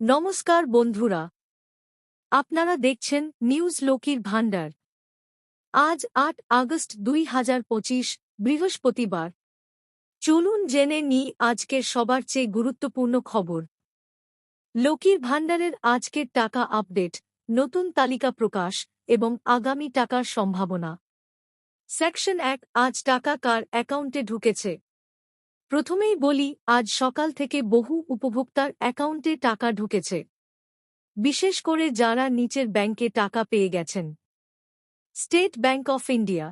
নমস্কার বন্ধুরা। আপনারা দেখছেন নিউজ লোকির ভান্ডার আজ আট আগস্ট দুই হাজার পঁচিশ, বৃহস্পতিবার। চলুন জেনে নিই আজকের সবার চেয়ে গুরুত্বপূর্ণ খবর। লোকির ভান্ডারের আজকের টাকা আপডেট, নতুন তালিকা প্রকাশ এবং আগামী টাকার সম্ভাবনা। সেকশন এক, আজ টাকা কার অ্যাকাউন্টে ঢুকেছে? প্রথমেই বলি, আজ সকাল থেকে বহু উপভোক্তার অ্যাকাউন্টে টাকা ঢুকেছে। বিশেষ করে যারা নিচের ব্যাংকে টাকা পেয়ে গেছেন। State Bank of India,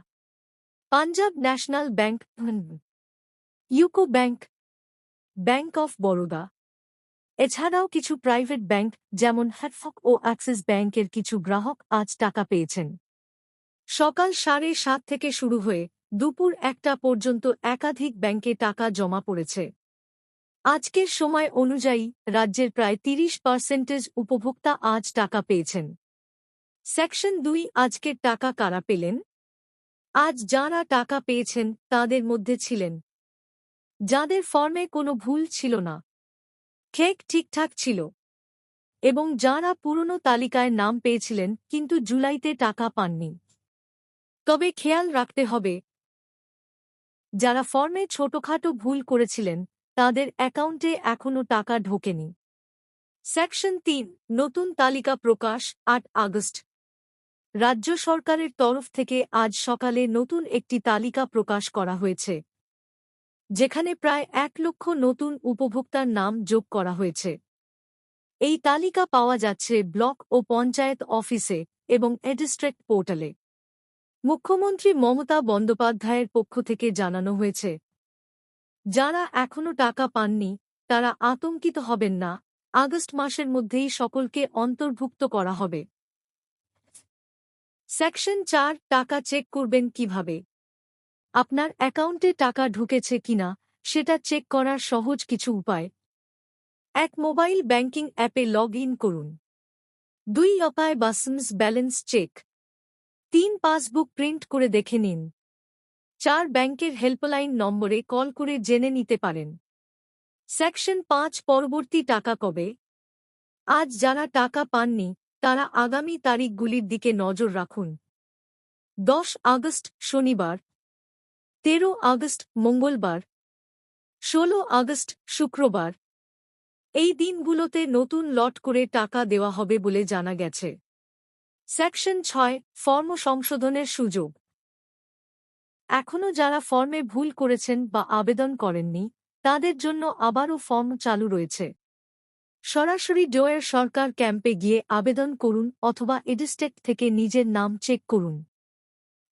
Punjab National Bank, UCO Bank Bank of Baroda. এছাড়াও কিছু প্রাইভেট ব্যাংক, যেমন হ্যাটফক ও অ্যাক্সিস ব্যাংকের কিছু গ্রাহক আজ টাকা পেয়েছেন। সকাল সাড়ে সাত থেকে শুরু হয়ে দুপুর একটা পর্যন্ত একাধিক ব্যাংকে টাকা জমা পড়েছে। আজকের সময় অনুযায়ী রাজ্যের প্রায় তিরিশ পার্সেন্টেজ উপভোক্তা আজ টাকা পেয়েছেন। সেকশন দুই, আজকের টাকা কারা পেলেন? আজ যাঁরা টাকা পেয়েছেন তাদের মধ্যে ছিলেন। যাদের ফর্মে কোনো ভুল ছিল না। খেক ঠিকঠাক ছিল। এবং যাঁরা পুরনো তালিকায় নাম পেয়েছিলেন কিন্তু জুলাইতে টাকা পাননি। তবে খেয়াল রাখতে হবে যারা ফর্মে ছোটখাটো ভুল করেছিলেন, তাদের অ্যাকাউন্টে এখনও টাকা ঢোকেনি। সেকশন তিন, নতুন তালিকা প্রকাশ, আট আগস্ট। রাজ্য সরকারের তরফ থেকে আজ সকালে নতুন একটি তালিকা প্রকাশ করা হয়েছে। যেখানে প্রায় এক লক্ষ নতুন উপভোক্তার নাম যোগ করা হয়েছে। এই তালিকা পাওয়া যাচ্ছে ব্লক ও পঞ্চায়েত অফিসে এবং এডিস্ট্রিক্ট পোর্টালে। মুখ্যমন্ত্রী মমতা বন্দ্যোপাধ্যায়ের পক্ষ থেকে জানানো হয়েছে, যারা এখনও টাকা পাননি, তারা আতঙ্কিত হবেন না, আগস্ট মাসের মধ্যেই সকলকে অন্তর্ভুক্ত করা হবে। সেকশন চার, টাকা চেক করবেন কীভাবে? আপনার অ্যাকাউন্টে টাকা ঢুকেছে কিনা, সেটা চেক করার সহজ কিছু উপায়। এক, মোবাইল ব্যাংকিং অ্যাপে লগ ইন করুন। দুই, অপায় বাসন্স ব্যালেন্স চেক। তিন পাসবুক প্রিন্ট করে দেখে নিন। চার ব্যাংকের হেল্পলাইন নম্বরে কল করে জেনে নিতে পারেন। সেকশন পাঁচ পরবর্তী টাকা কবে? আজ যারা টাকা পাননি, তারা আগামী তারিখগুলির দিকে নজর রাখুন। দশ আগস্ট, শনিবার। তেরো আগস্ট, মঙ্গলবার। ষোলো আগস্ট, শুক্রবার। এই দিনগুলোতে নতুন লট করে টাকা দেওয়া হবে বলে জানা গেছে। সেকশন ছয় ফর্ম সংশোধনের সুযোগ। এখনও যারা ফর্মে ভুল করেছেন বা আবেদন করেননি, তাদের জন্য আবারও ফর্ম চালু রয়েছে। সরাসরি ডোয়ের সরকার ক্যাম্পে গিয়ে আবেদন করুন অথবা এডিস্টেক থেকে নিজের নাম চেক করুন।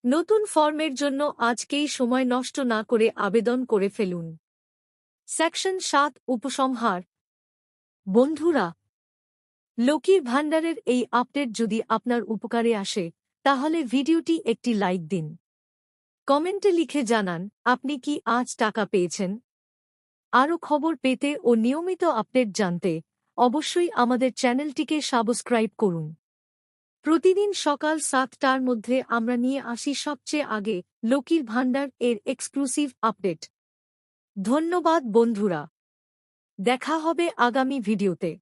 নতুন ফর্মের জন্য আজকেই সময় নষ্ট না করে আবেদন করে ফেলুন। সেকশন সাত, উপসংহার। বন্ধুরা লক্ষ্মীর ভাণ্ডারের এই আপডেট যদি আপনার উপকারে আসে, তাহলে ভিডিওটি একটি লাইক দিন। কমেন্টে লিখে জানান, আপনি কি আজ টাকা পেয়েছেন? আরও খবর পেতে ও নিয়মিত আপডেট জানতে অবশ্যই আমাদের চ্যানেলটিকে সাবস্ক্রাইব করুন। প্রতিদিন সকাল সাতটার মধ্যে আমরা নিয়ে আসি সবচেয়ে আগে লক্ষ্মীর ভাণ্ডার এর এক্সক্লুসিভ আপডেট। ধন্যবাদ বন্ধুরা। দেখা হবে আগামী ভিডিওতে।